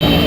వెంకటేశ్వర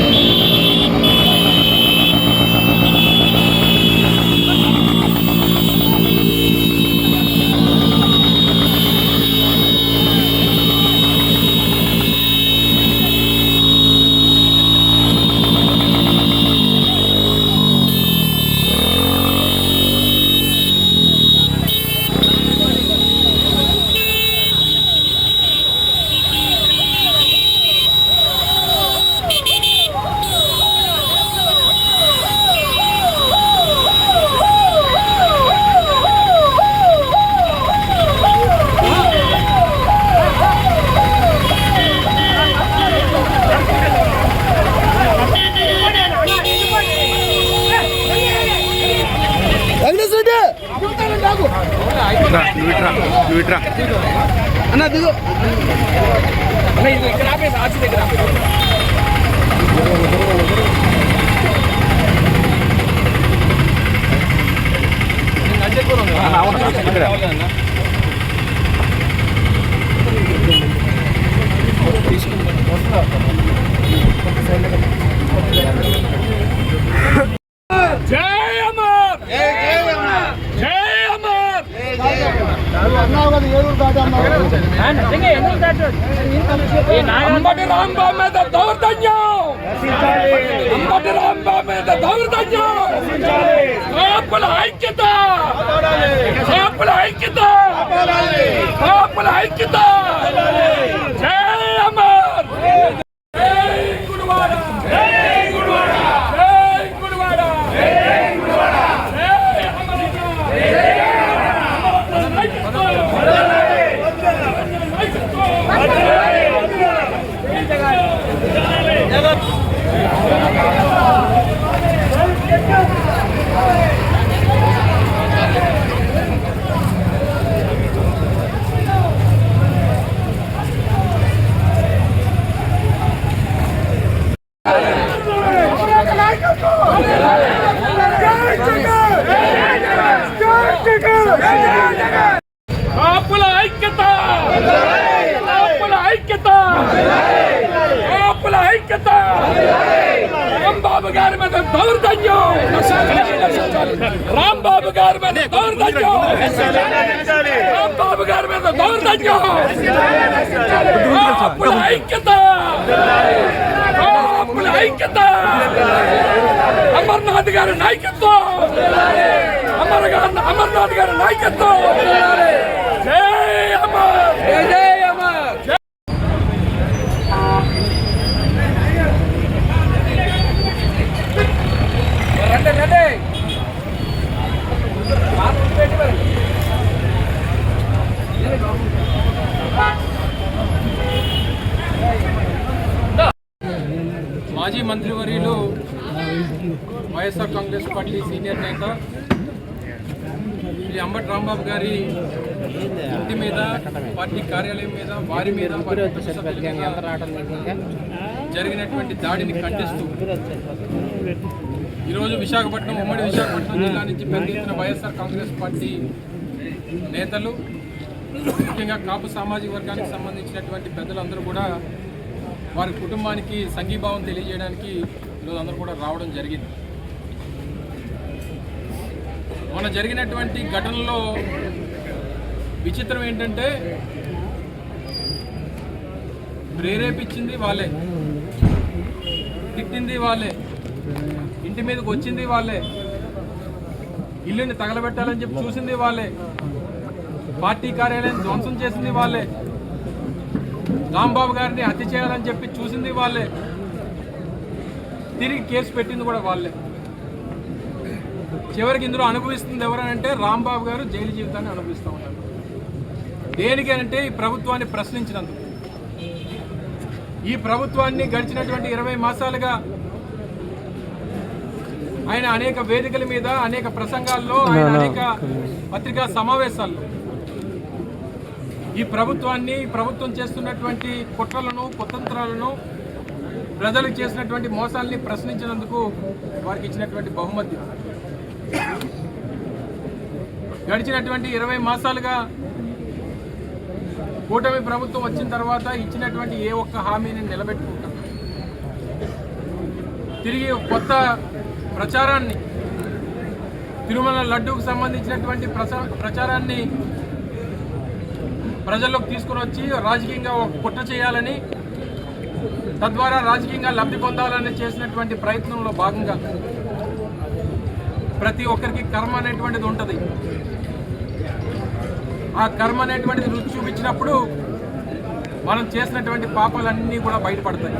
రాంబాబు గారి మీద దౌర్జన్యం. రాంబాబు గారి మీద దౌర్జన్యం. రాంబాబు గారి మీద దౌర్జన్యం. అప్పుడు ఐక్యత. అప్పుడు ఐక్యత. అమర్నాథ్ గారి నాయకత్వం. అమర్ గారి అమర్నాథ్ గారి నాయకత్వం జై అమర్ జై అమర్ రండి రండి మాజీ మంత్రివర్యులు వైఎస్ఆర్ కాంగ్రెస్ పార్టీ సీనియర్ నేత శ్రీ అంబటి రాంబాబు గారి ఇంటి మీద పార్టీ కార్యాలయం మీద వారి మీద వారి కుటుంబ సభ్యుల మీద జరిగినటువంటి దాడిని ఖండిస్తూ ఈరోజు విశాఖపట్నం ఉమ్మడి విశాఖపట్నం జిల్లా నుంచి పెద్ద ఎత్తున వైఎస్ఆర్ కాంగ్రెస్ పార్టీ నేతలు ముఖ్యంగా కాపు సామాజిక వర్గానికి సంబంధించినటువంటి పెద్దలందరూ కూడా వారి కుటుంబానికి సంఘీభావం తెలియజేయడానికి ఈరోజు అందరూ కూడా రావడం జరిగింది. మన జరిగినటువంటి ఘటనలో విచిత్రం ఏంటంటే ప్రేరేపించింది వాళ్ళే. తిట్టింది వాళ్ళే. ఇంటి మీదకి వచ్చింది వాళ్ళే. ఇల్లుని తగలబెట్టాలని చెప్పి చూసింది వాళ్ళే. పార్టీ కార్యాలయం ధ్వంసం చేసింది వాళ్ళే. రాంబాబు గారిని హత్య చేయాలని చెప్పి చూసింది వాళ్ళే. తిరిగి కేసు పెట్టింది కూడా వాళ్ళే. చివరికి ఇందులో అనుభవిస్తుంది ఎవరనంటే రాంబాబు గారు జైలు జీవితాన్ని అనుభవిస్తూ ఉన్నారు. దేనికి అంటే ఈ ప్రభుత్వాన్ని ప్రశ్నించినందుకు. ఈ ప్రభుత్వాన్ని గడిచినటువంటి ఇరవై మాసాలుగా ఆయన అనేక వేదికల మీద అనేక ప్రసంగాల్లో ఆయన అనేక పత్రికా సమావేశాల్లో ఈ ప్రభుత్వాన్ని ప్రభుత్వం చేస్తున్నటువంటి కుట్రలను కుతంత్రాలను ప్రజలకు చేసినటువంటి మోసాల్ని ప్రశ్నించినందుకు వారికి ఇచ్చినటువంటి బహుమతి. గడిచినటువంటి ఇరవై మాసాలుగా కూటమి ప్రభుత్వం వచ్చిన తర్వాత ఇచ్చినటువంటి ఏ ఒక్క హామీని నిలబెట్టుకుంటాం. తిరిగి కొత్త ప్రచారాన్ని తిరుమల లడ్డూకు సంబంధించినటువంటి ప్రచారాన్ని ప్రజల్లోకి తీసుకుని వచ్చి రాజకీయంగా ఒక కుట్ర చేయాలని తద్వారా రాజకీయంగా లబ్ధి పొందాలని చేసినటువంటి ప్రయత్నంలో భాగంగా ప్రతి ఒక్కరికి కర్మ అనేటువంటిది ఉంటుంది. ఆ కర్మ అనేటువంటిది రుచి చూపించినప్పుడు మనం చేసినటువంటి పాపాలన్నీ కూడా బయటపడతాయి.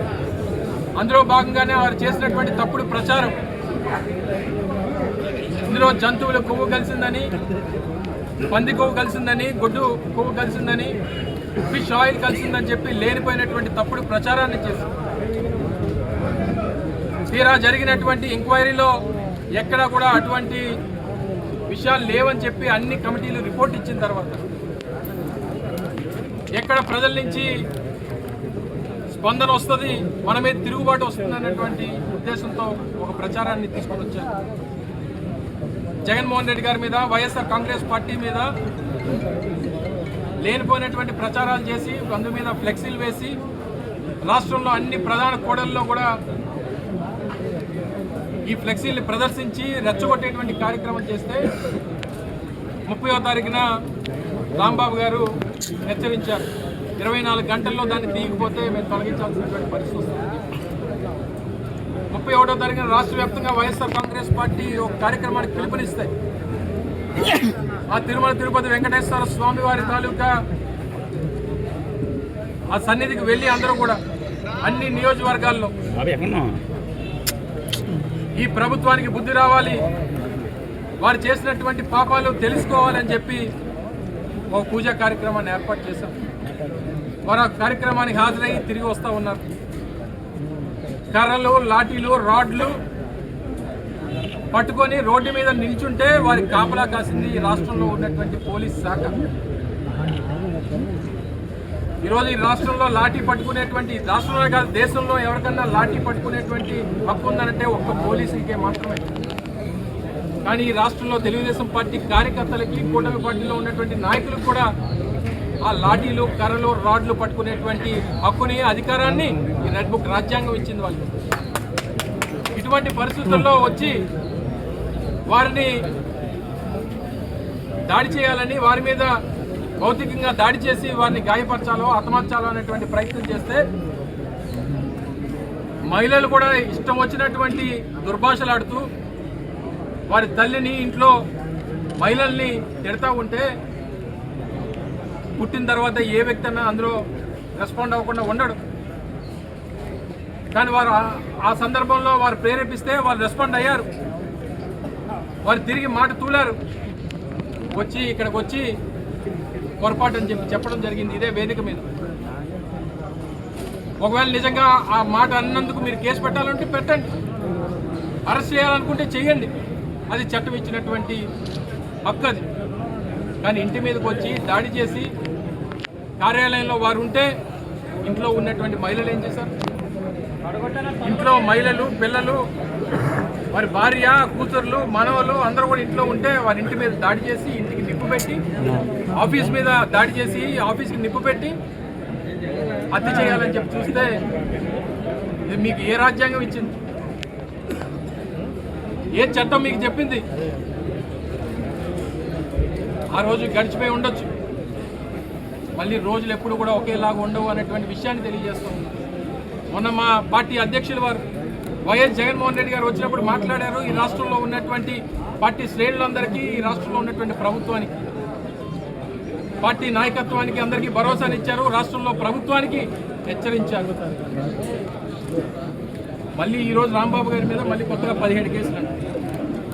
అందులో భాగంగానే వారు చేసినటువంటి తప్పుడు ప్రచారం. ఇందులో జంతువుల కొవ్వు కలిసిందని పంది కొవ్వు కలిసిందని గొడ్డు కొవ్వు కలిసిందని ఫిష్ ఆయిల్ కలిసిందని చెప్పి లేనిపోయినటువంటి తప్పుడు ప్రచారాన్ని చేసింది తీరా జరిగినటువంటి ఎంక్వైరీలో ఎక్కడా కూడా అటువంటి విషయాలు లేవని చెప్పి అన్ని కమిటీలు రిపోర్ట్ ఇచ్చిన తర్వాత ఎక్కడ ప్రజల నుంచి స్పందన వస్తుంది మనమే తిరుగుబాటు వస్తుంది అన్నటువంటి ఉద్దేశంతో ఒక ప్రచారాన్ని తీసుకొని వచ్చారు. జగన్మోహన్ రెడ్డి గారి మీద వైఎస్ఆర్ కాంగ్రెస్ పార్టీ మీద లేనిపోయినటువంటి ప్రచారాలు చేసి అందు మీద ఫ్లెక్సీలు వేసి రాష్ట్రంలో అన్ని ప్రధాన కోడల్లో కూడా ఈ ఫ్లెక్సీలు ప్రదర్శించి రెచ్చగొట్టేటువంటి కార్యక్రమం చేస్తే ముప్పయో తారీఖున రాంబాబు గారు హెచ్చరించారు. ఇరవై నాలుగు గంటల్లో దాన్ని తీయకపోతే మేము తొలగించాల్సినటువంటి పరిస్థితి ముప్పై ఒకటో తారీఖున రాష్ట్ర వ్యాప్తంగా వైఎస్ఆర్ కాంగ్రెస్ పార్టీ ఒక కార్యక్రమానికి పిలుపునిస్తాయి ఆ తిరుమల తిరుపతి వెంకటేశ్వర స్వామి వారి తాలూకా ఆ సన్నిధికి వెళ్ళి అందరూ కూడా అన్ని నియోజకవర్గాల్లో ఈ ప్రభుత్వానికి బుద్ధి రావాలి. వారు చేసినటువంటి పాపాలు తెలుసుకోవాలని చెప్పి ఒక పూజా కార్యక్రమాన్ని ఏర్పాటు చేశాం. వారు ఆ కార్యక్రమానికి హాజరయ్యి తిరిగి వస్తూ ఉన్నారు. కర్రలు లాఠీలు రాడ్లు పట్టుకొని రోడ్డు మీద నిల్చుంటే వారికి కాపలా కాసింది ఈ రాష్ట్రంలో ఉన్నటువంటి పోలీస్ శాఖ. ఈరోజు ఈ రాష్ట్రంలో లాఠీ పట్టుకునేటువంటి రాష్ట్రంలో కాదు దేశంలో ఎవరికన్నా లాఠీ పట్టుకునేటువంటి హక్కు ఉందంటే ఒక్క పోలీసులకే మాత్రమే. కానీ ఈ రాష్ట్రంలో తెలుగుదేశం పార్టీ కార్యకర్తలకి కూటమి పార్టీలో ఉన్నటువంటి నాయకులకు కూడా ఆ లాఠీలు కర్రలు రాడ్లు పట్టుకునేటువంటి హక్కుని అధికారాన్ని ఈ రెడ్ బుక్ రాజ్యాంగం ఇచ్చింది వాళ్ళు. ఇటువంటి పరిస్థితుల్లో వచ్చి వారిని దాడి చేయాలని వారి మీద భౌతికంగా దాడి చేసి వారిని గాయపరచాలో హతమార్చాలో అనేటువంటి ప్రయత్నం చేస్తే మహిళలు కూడా ఇష్టం వచ్చినటువంటి దుర్భాషలాడుతూ వారి తల్లిని ఇంట్లో మహిళల్ని తిడతా ఉంటే పుట్టిన తర్వాత ఏ వ్యక్తి అన్నా అందులో రెస్పాండ్ అవ్వకుండా ఉండడు. కానీ వారు ఆ- ఆ సందర్భంలో వారు ప్రేరేపిస్తే వారు రెస్పాండ్ అయ్యారు. వారు తిరిగి మాట తూలారు. వచ్చి ఇక్కడికి వచ్చి పొరపాటు అని చెప్పి చెప్పడం జరిగింది ఇదే వేదిక మీద. ఒకవేళ నిజంగా ఆ మాట అన్నందుకు మీరు కేసు పెట్టాలంటే పెట్టండి. అరెస్ట్ చేయాలనుకుంటే చేయండి అది చట్టం ఇచ్చినటువంటి హక్కు అది. కానీ ఇంటి మీదకి వచ్చి దాడి చేసి కార్యాలయంలో వారు ఉంటే ఇంట్లో ఉన్నటువంటి మహిళలు ఏం చేశారు? ఇంట్లో మహిళలు పిల్లలు వారి భార్య కూతుర్లు మనవలు అందరూ కూడా ఇంట్లో ఉంటే వారి ఇంటి మీద దాడి చేసి ఇంటికి నిప్పు పెట్టి ఆఫీస్ మీద దాడి చేసి ఆఫీస్కి నిప్పు పెట్టి హత్య చేయాలని చెప్పి చూస్తే ఇది మీకు ఏ రాజ్యాంగం ఇచ్చింది? ఏ చట్టం మీకు చెప్పింది? ఆ రోజు గడిచిపోయి ఉండొచ్చు. మళ్ళీ రోజులు ఎప్పుడు కూడా ఒకేలాగా ఉండవు అనేటువంటి విషయాన్ని తెలియజేస్తాం మొన్న మా పార్టీ అధ్యక్షులు వారు వైఎస్ జగన్మోహన్ రెడ్డి గారు వచ్చినప్పుడు మాట్లాడారు ఈ రాష్ట్రంలో ఉన్నటువంటి పార్టీ శ్రేణులందరికీ ఈ రాష్ట్రంలో ఉన్నటువంటి ప్రభుత్వానికి. పార్టీ నాయకత్వానికి అందరికీ భరోసానిచ్చారు. రాష్ట్రంలో ప్రభుత్వానికి హెచ్చరించారు. మళ్ళీ ఈరోజు రాంబాబు గారి మీద మళ్ళీ కొత్తగా పదిహేడు కేసులు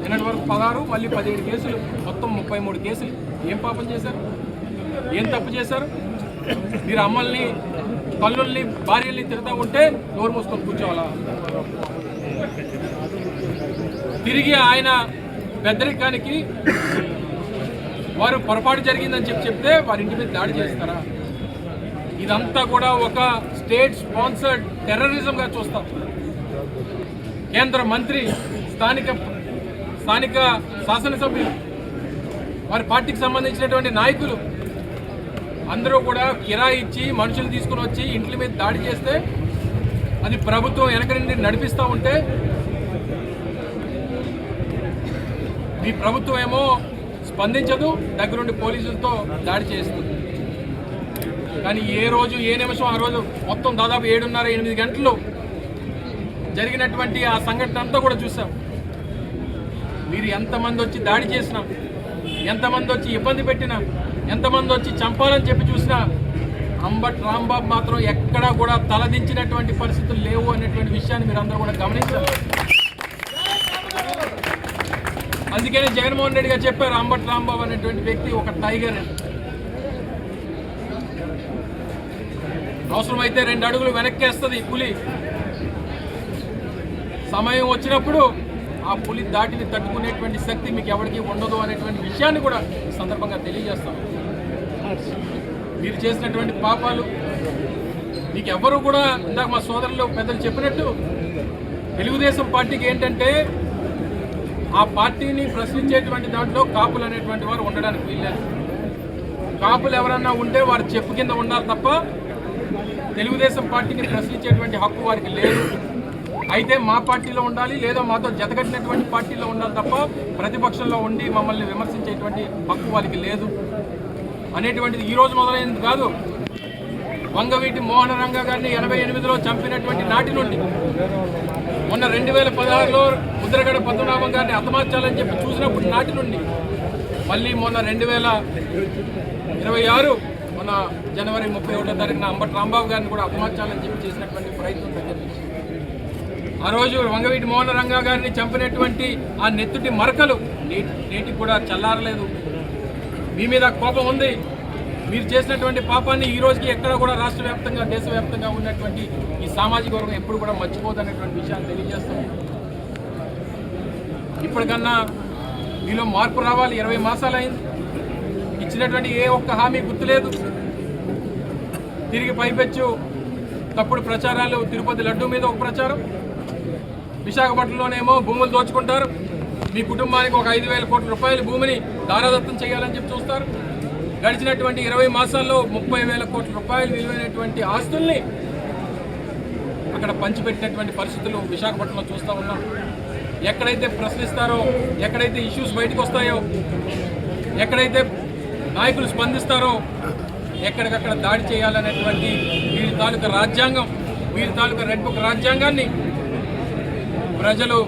నిన్నటి వరకు పదహారు మళ్ళీ పదిహేడు కేసులు. మొత్తం ముప్పై మూడు కేసులు. ఏం పాపం చేశారు? ఏం తప్పు చేశారు? మీరు అమ్మల్ని తల్లుల్ని భార్యల్ని తిరుగుతూ ఉంటే నోరు మూసుకొని కూర్చోవాలా? తిరిగి ఆయన పెద్దరికానికి వారు పొరపాటు జరిగిందని చెప్పి చెప్తే వారి ఇంటి మీద దాడి చేస్తారా? ఇదంతా కూడా ఒక స్టేట్ స్పాన్సర్డ్ టెర్రరిజంగా చూస్తాం. కేంద్ర మంత్రి స్థానిక స్థానిక శాసనసభ్యులు వారి పార్టీకి సంబంధించినటువంటి నాయకులు అందరూ కూడా కిరాయి ఇచ్చి మనుషులు తీసుకుని వచ్చి ఇంట్ల మీద దాడి చేస్తే అది ప్రభుత్వం వెనక నుండి నడిపిస్తూ ఉంటే మీ ప్రభుత్వం ఏమో స్పందించదు దగ్గరుండి పోలీసులతో దాడి చేస్తుంది. కానీ ఏ రోజు ఏ నిమిషం ఆ రోజు మొత్తం దాదాపు ఏడున్నర ఎనిమిది గంటలు జరిగినటువంటి ఆ సంఘటన అంతా కూడా చూసాం. మీరు ఎంతమంది వచ్చి దాడి చేసినా ఎంతమంది వచ్చి ఇబ్బంది పెట్టినా ఎంతమంది వచ్చి చంపాలని చెప్పి చూసినా అంబట్ రాంబాబు మాత్రం ఎక్కడా కూడా తలదించినటువంటి పరిస్థితులు లేవు అనేటువంటి విషయాన్ని మీరు అందరూ కూడా గమనించాలి. అందుకనే జగన్మోహన్ రెడ్డి గారు చెప్పారు అంబట్ రాంబాబు అనేటువంటి వ్యక్తి ఒక టైగర్ అని. అవసరమైతే రెండు అడుగులు వెనక్కేస్తుంది పులి. సమయం వచ్చినప్పుడు ఆ పులి దాటిని తట్టుకునేటువంటి శక్తి మీకు ఎవరికి ఉండదు అనేటువంటి విషయాన్ని కూడా సందర్భంగా తెలియజేస్తాం మీరు చేసినటువంటి పాపాలు మీకు ఎవరు కూడా ఇందాక మా సోదరులు పెద్దలు చెప్పినట్టు తెలుగుదేశం పార్టీకి ఏంటంటే ఆ పార్టీని ప్రశ్నించేటువంటి దాంట్లో కాపులు అనేటువంటి వారు ఉండడానికి వీల్లేదు. కాపులు ఎవరన్నా ఉంటే వారు చెప్పు కింద ఉండాలి తప్ప తెలుగుదేశం పార్టీని ప్రశ్నించేటువంటి హక్కు వారికి లేదు. అయితే మా పార్టీలో ఉండాలి లేదా మాతో జతగట్టినటువంటి పార్టీలో ఉండాలి తప్ప ప్రతిపక్షంలో ఉండి మమ్మల్ని విమర్శించేటువంటి హక్కు వారికి లేదు. అనేటువంటిది ఈరోజు మొదలైంది కాదు. వంగవీటి మోహన రంగ గారిని ఎనభై ఎనిమిదిలో చంపినటువంటి నాటి నుండి మొన్న రెండు వేల పదహారులో ముద్రగడ పద్మనాభం గారిని హతమార్చాలని చెప్పి చూసినప్పుడు నాటి నుండి మళ్ళీ మొన్న రెండు వేల ఇరవై ఆరు మన జనవరి ముప్పై ఒకటో తారీఖున అంబటి రాంబాబు గారిని కూడా హతమార్చాలని చెప్పి చేసినటువంటి ప్రయత్నం జరిగింది. ఆ రోజు వంగవీటి మోహన రంగా గారిని చంపినటువంటి ఆ నెత్తుటి మరకలు నేటి నేటికి కూడా చల్లారలేదు. మీ మీద కోపం ఉంది. మీరు చేసినటువంటి పాపాన్ని ఈ రోజుకి ఎక్కడ కూడా రాష్ట్ర వ్యాప్తంగా దేశవ్యాప్తంగా ఉన్నటువంటి ఈ సామాజిక వర్గం ఎప్పుడు కూడా మర్చిపోదనేటువంటి విషయాన్ని తెలియజేస్తాం. ఇప్పటికన్నా మీలో మార్పు రావాలి. ఇరవై మాసాలు అయింది ఇచ్చినటువంటి ఏ ఒక్క హామీ గుర్తులేదు. తిరిగి పైపెచ్చు తప్పుడు ప్రచారాలు. తిరుపతి లడ్డు మీద ఒక ప్రచారం. విశాఖపట్నంలోనేమో భూములు దోచుకుంటారు. మీ కుటుంబానికి ఒక ఐదు వేల కోట్ల రూపాయల భూమిని దారాదత్తం చేయాలని చెప్పి చూస్తారు. గడిచినటువంటి ఇరవై మాసాల్లో ముప్పై వేల కోట్ల రూపాయలు విలువైనటువంటి ఆస్తుల్ని అక్కడ పంచిపెట్టినటువంటి పరిస్థితులు విశాఖపట్నంలో చూస్తూ ఉన్నాం. ఎక్కడైతే ప్రశ్నిస్తారో ఎక్కడైతే ఇష్యూస్ బయటకు వస్తాయో ఎక్కడైతే నాయకులు స్పందిస్తారో ఎక్కడికక్కడ దాడి చేయాలనేటువంటి వీరి తాలూకా రాజ్యాంగం వీరి తాలూకా రెడ్ బుక్ రాజ్యాంగాన్ని ప్రజలు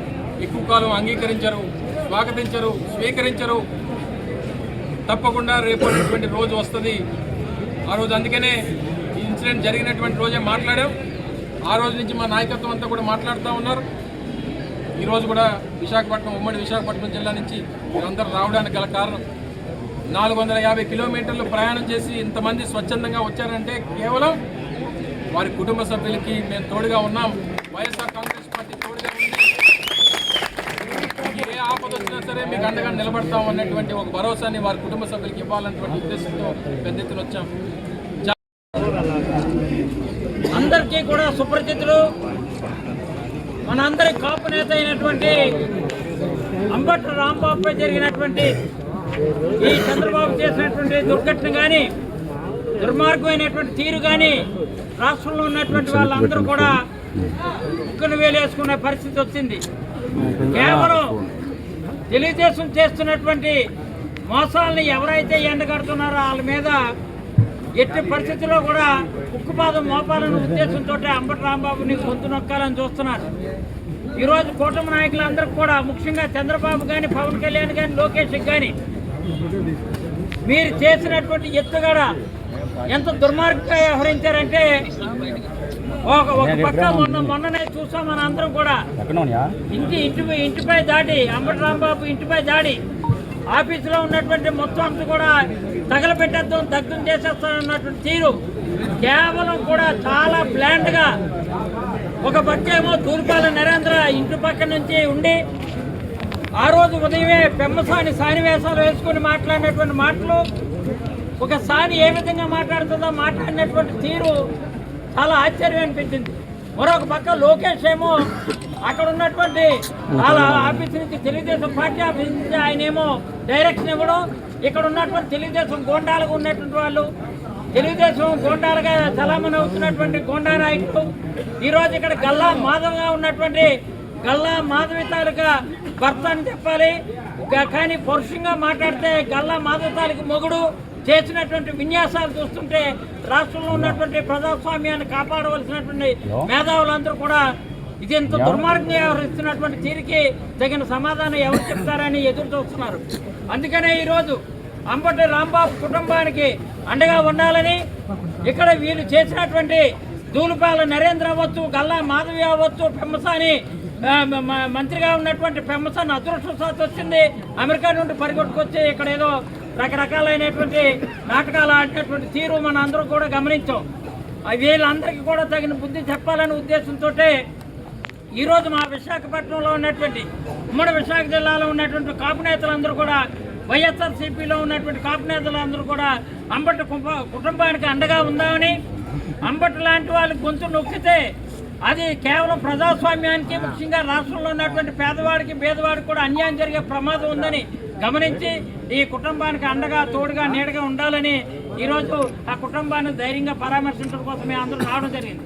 ఎక్కువ కాలం అంగీకరించరు స్వాగతించరు స్వీకరించరు. తప్పకుండా రేపు రోజు వస్తుంది. ఆ రోజు అందుకనే ఈ ఇన్సిడెంట్ జరిగినటువంటి రోజే మాట్లాడాం. ఆ రోజు నుంచి మా నాయకత్వం అంతా కూడా మాట్లాడుతూ ఉన్నారు. ఈరోజు కూడా విశాఖపట్నం ఉమ్మడి విశాఖపట్నం జిల్లా నుంచి మీరందరూ రావడానికి గల కారణం నాలుగు వందల యాభై కిలోమీటర్లు ప్రయాణం చేసి ఇంతమంది స్వచ్ఛందంగా వచ్చారంటే కేవలం వారి కుటుంబ సభ్యులకి మేము తోడుగా ఉన్నాం. వైఎస్ఆర్ కాంగ్రెస్ పార్టీ తోడుగా ఉంది. ఏ ఆపద వచ్చినా సరే మీకు అండగా నిలబడతాం అన్నటువంటి ఒక భరోసాని వారి కుటుంబ సభ్యులకి ఇవ్వాలన్నటువంటి ఉద్దేశంతో పెద్ద ఎత్తున వచ్చాం. అందరికీ కూడా సుపరిచితులు మనందరి కాపు నేత అయినటువంటి అంబట్ల రాంబాబుపై జరిగినటువంటి ఈ చంద్రబాబు చేసినటువంటి దుర్ఘటన కానీ దుర్మార్గమైనటువంటి తీరు కానీ రాష్ట్రంలో ఉన్నటువంటి వాళ్ళందరూ కూడా ఉక్కును వేలేసుకునే పరిస్థితి వచ్చింది. కేవలం తెలుగుదేశం చేస్తున్నటువంటి మోసాలని ఎవరైతే ఎండగడుతున్నారో వాళ్ళ మీద ఎట్టి పరిస్థితుల్లో కూడా ఉక్కుపాదం మోపాలనే ఉద్దేశంతో అంబటి రాంబాబుని గొంతు నొక్కాలని చూస్తున్నారు. ఈరోజు కూటమి నాయకులందరికీ కూడా ముఖ్యంగా చంద్రబాబు కానీ పవన్ కళ్యాణ్ కానీ లోకేష్ కానీ మీరు చేసినటువంటి ఎత్తుగడ ఎంత దుర్మార్గంగా వ్యవహరించారంటే ఒక ఒక పక్క మొన్న మొన్ననే చూసాం మన అందరం కూడా ఇంటి ఇంటి ఇంటిపై దాడి అంబటి రాంబాబు ఇంటిపై దాడి ఆఫీసులో ఉన్నటువంటి మొత్తం అంతా కూడా తగలబెట్టేద్దాం దగ్ధం చేసేస్తాం అన్నటువంటి తీరు కేవలం కూడా చాలా ప్లాంట్గా ఒక పక్కేమో తూర్పాల నరేంద్ర ఇంటి పక్క నుంచి ఉండి ఆ రోజు ఉదయమే పెమ్మసాని సానివేశాలు వేసుకొని మాట్లాడినటువంటి మాటలు ఒకసారి ఏ విధంగా మాట్లాడుతుందో మాట్లాడినటువంటి తీరు చాలా ఆశ్చర్యం అనిపించింది. మరొక పక్క లోకేష్ ఏమో అక్కడ ఉన్నటువంటి వాళ్ళ ఆఫీస్ నుంచి తెలుగుదేశం పార్టీ ఆఫీస్ నుంచి ఆయన ఏమో డైరెక్షన్ ఇవ్వడం ఇక్కడ ఉన్నటువంటి తెలుగుదేశం గోండాలుగా ఉన్నటువంటి వాళ్ళు తెలుగుదేశం గోండాలుగా చలామణి అవుతున్నటువంటి గోండా నాయకులు ఈరోజు ఇక్కడ గల్లా మాధవగా ఉన్నటువంటి గల్లా మాధవి తాలూకా భర్త అని చెప్పాలి. కానీ పరుషంగా మాట్లాడితే గల్లా మాధవి తాలూకు మొగుడు చేసినటువంటి విన్యాసాలు చూస్తుంటే రాష్ట్రంలో ఉన్నటువంటి ప్రజాస్వామ్యాన్ని కాపాడవలసినటువంటి మేధావులందరూ కూడా ఇది ఎంత దుర్మార్గంగా వ్యవహరిస్తున్నటువంటి తీరికి తగిన సమాధానం ఎవరు చెప్తారని ఎదురు చూస్తున్నారు. అందుకనే ఈరోజు అంబటి రాంబాబు కుటుంబానికి అండగా ఉండాలని ఇక్కడ వీళ్ళు చేసినటువంటి దూలుపాల నరేంద్ర అవ్వచ్చు గల్లా మాధవి అవ్వచ్చు పెమ్మసాని మంత్రిగా ఉన్నటువంటి పెమ్మసాని అదృష్టవశాత్తు వచ్చింది. అమెరికా నుండి పరిగెట్టుకొచ్చి ఇక్కడ ఏదో రకరకాలైనటువంటి నాటకాలు ఆడినటువంటి తీరు మన అందరూ కూడా గమనించాం. వీళ్ళందరికీ కూడా తగిన బుద్ధి చెప్పాలనే ఉద్దేశంతో ఈరోజు మా విశాఖపట్నంలో ఉన్నటువంటి ఉమ్మడి విశాఖ జిల్లాలో ఉన్నటువంటి కాపు నేతలందరూ కూడా వైఎస్ఆర్సీపీలో ఉన్నటువంటి కాపు నేతలందరూ కూడా అంబటి కుటుంబానికి అండగా ఉందామని అంబటి లాంటి వాళ్ళు గొంతు నొక్కితే అది కేవలం ప్రజాస్వామ్యానికి ముఖ్యంగా రాష్ట్రంలో ఉన్నటువంటి పేదవాడికి పేదవాడికి కూడా అన్యాయం జరిగే ప్రమాదం ఉందని గమనించి ఈ కుటుంబానికి అండగా తోడుగా నీడగా ఉండాలని ఈరోజు ఆ కుటుంబాన్ని ధైర్యంగా పరామర్శించడం కోసం మేము అందరూ రావడం జరిగింది.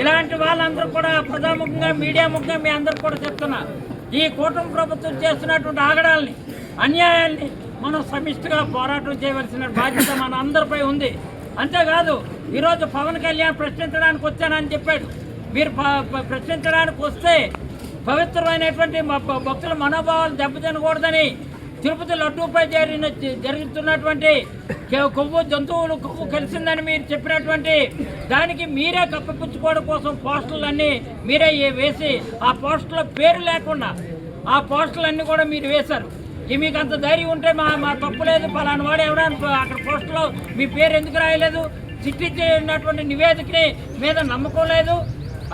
ఇలాంటి వాళ్ళందరూ కూడా ప్రజాముఖంగా మీడియా ముఖంగా మీ అందరూ కూడా చెప్తున్నా ఈ కూటమి ప్రభుత్వం చేస్తున్నటువంటి ఆగడాల్ని అన్యాయాల్ని మనం సమిష్టిగా పోరాటం చేయవలసిన బాధ్యత మన అందరిపై ఉంది. అంతేకాదు ఈరోజు పవన్ కళ్యాణ్ ప్రశ్నించడానికి వచ్చానని చెప్పాడు. మీరు ప్రశ్నించడానికి వస్తే పవిత్రమైనటువంటి భక్తుల మనోభావాలు దెబ్బతినకూడదని తిరుపతి లడ్డూపై జరిగిన జరుగుతున్నటువంటి కొవ్వు జంతువులు కొవ్వు కలిసిందని మీరు చెప్పినటువంటి దానికి మీరే కప్పిపుచ్చుకోవడం కోసం పోస్టర్లన్నీ మీరే వేసి ఆ పోస్టర్ల పేరు లేకుండా ఆ పోస్టర్లన్నీ కూడా మీరు వేశారు. ఇక మీకు అంత ధైర్యం ఉంటే మా మా తప్పు లేదు. పలానా వాడు ఎవడని అక్కడ పోస్టర్లో మీ పేరు ఎందుకు రాయలేదు? చిట్టిచ్చినటువంటి నివేదికని మీద నమ్మకం లేదు.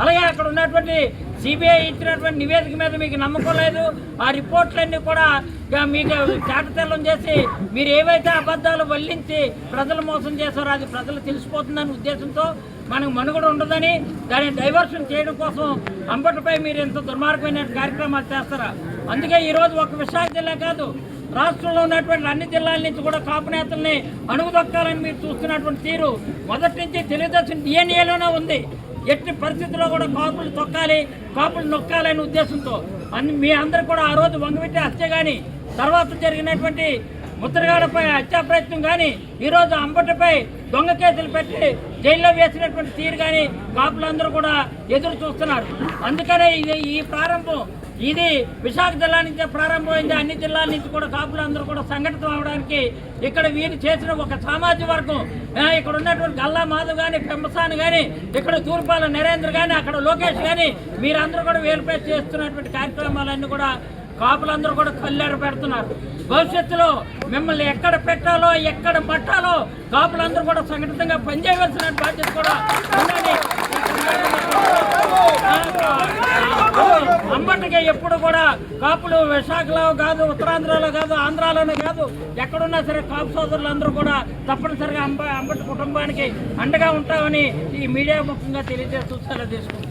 అలాగే అక్కడ ఉన్నటువంటి సిబిఐ ఇచ్చినటువంటి నివేదిక మీద మీకు నమ్మకం లేదు. ఆ రిపోర్ట్లన్నీ కూడా ఇక మీకు చాటతెల్లం చేసి మీరు ఏవైతే అబద్ధాలు వల్లించి ప్రజలు మోసం చేశారో అది ప్రజలు తెలిసిపోతుందనే ఉద్దేశంతో మనకు మనుగడ ఉండదని దాన్ని డైవర్షన్ చేయడం కోసం అంబటిపై మీరు ఇంత దుర్మార్గమైన కార్యక్రమాలు చేస్తారా? అందుకే ఈరోజు ఒక విశాఖ జిల్లా కాదు రాష్ట్రంలో ఉన్నటువంటి అన్ని జిల్లాల నుంచి కూడా కాపు నేతల్ని అణుగుదొక్కాలని మీరు చూస్తున్నటువంటి తీరు మొదటి నుంచి తెలుగుదేశం డిఎన్ఏలోనే ఉంది. ఎట్టి పరిస్థితుల్లో కూడా కాపులు తొక్కాలి కాపులు నొక్కాలనే ఉద్దేశంతో. అన్ని మీ అందరు కూడా ఆ రోజు వంగబెట్టి హత్య కానీ తర్వాత జరిగినటువంటి ముద్రగాడపై హత్యా ప్రయత్నం కానీ ఈరోజు అంబటిపై దొంగ కేసులు పెట్టి జైల్లో వేసినటువంటి తీరు కానీ కాపులందరూ కూడా ఎదురు చూస్తున్నారు. అందుకనే ఇది ఈ ప్రారంభం. ఇది విశాఖ జిల్లా నుంచే ప్రారంభమైంది. అన్ని జిల్లాల నుంచి కూడా కాపులందరూ కూడా సంఘటితం అవడానికి ఇక్కడ వీరు చేసిన ఒక సామాజిక వర్గం. ఇక్కడ ఉన్నటువంటి గల్లా మాధవ్ కానీ పెంబసాని కానీ ఇక్కడ తూర్పాల నరేంద్ర కానీ అక్కడ లోకేష్ కానీ మీరందరూ కూడా వేలుపై చేస్తున్నటువంటి కార్యక్రమాలన్నీ కూడా కాపులందరూ కూడా కళ్ళెర పెడుతున్నారు భవిష్యత్తులో మిమ్మల్ని ఎక్కడ పెట్టాలో ఎక్కడ పట్టాలో కాపులందరూ కూడా సంఘటితంగా పనిచేయవలసిన బాధ్యత కూడా ఉందని అంబటిగా ఎప్పుడు కూడా కాపులు విశాఖలో కాదు ఉత్తరాంధ్రలో కాదు ఆంధ్రాలోనే కాదు ఎక్కడున్నా సరే కాపు సోదరులందరూ కూడా తప్పనిసరిగా అంబ అంబటి కుటుంబానికి అండగా ఉంటామని ఈ మీడియా ముఖంగా తెలియజేస్తూ సెలవు తీసుకుంటాం